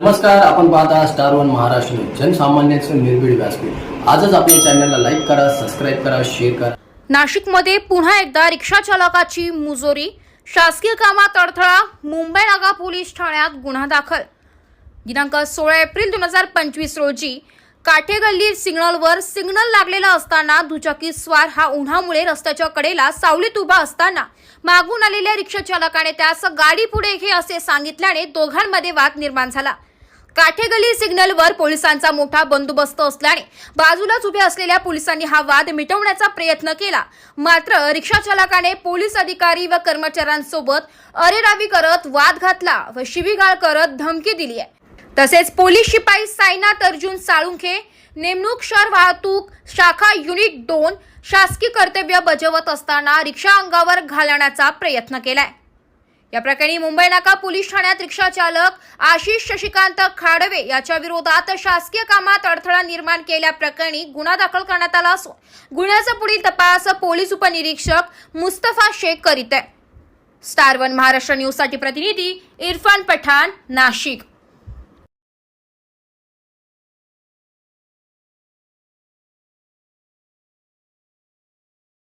नमस्कार आपण पाहता स्टार वन महाराष्ट्र जनसामान्यांचं निर्भीड व्यासपीठ. आजच आपल्या चॅनलला लाईक करा सबस्क्राईब करा शेअर करा. नाशिकमध्ये पुन्हा एकदा रिक्षा चालकाची मुजोरी शासकीय कामात अडथळा मुंबई नागा पोलीस ठाण्यात गुन्हा दाखल. दिनांक सोळा एप्रिल दोन हजार पंचवीस रोजी काठेगल्ली सिग्नलवर सिग्नल लागलेला असताना दुचाकी स्वार हा उन्हामुळे रस्त्याच्या कडेला सावलीत उभा असताना मागून आलेल्या रिक्षा चालकाने त्यास गाडी पुढे घे असे सांगितल्याने दोघांमध्ये वाद निर्माण झाला. काठेगल्ली सिग्नलवर पोलिसांचा मोठा बंदोबस्त असल्याने बाजूलाच उभे असलेल्या पोलिसांनी हा वाद मिटवण्याचा प्रयत्न केला. मात्र रिक्षा चालकाने पोलीस अधिकारी व कर्मचाऱ्यांसोबत अरेरावी करत वाद घातला व शिवीगाळ करत धमकी दिली आहे. तसेच पोलीस शिपाई साईनाथ अर्जुन साळुंखे नेमणूक शहर वाहतूक शाखा युनिट दोन शासकीय कर्तव्य बजावत असताना रिक्षा अंगावर घालण्याचा प्रयत्न केलाय. या प्रकरणी मुंबई नाका पोलीस ठाण्यात रिक्षा चालक आशिष शशिकांत खाडवे याच्या विरोधात शासकीय कामात अडथळा निर्माण केल्याप्रकरणी गुन्हा दाखल करण्यात आला असून गुन्ह्याचा पुढील तपास पोलीस उपनिरीक्षक मुस्तफा शेख करीत आहे. स्टार वन महाराष्ट्र न्यूजसाठी प्रतिनिधी इरफान पठाण नाशिक.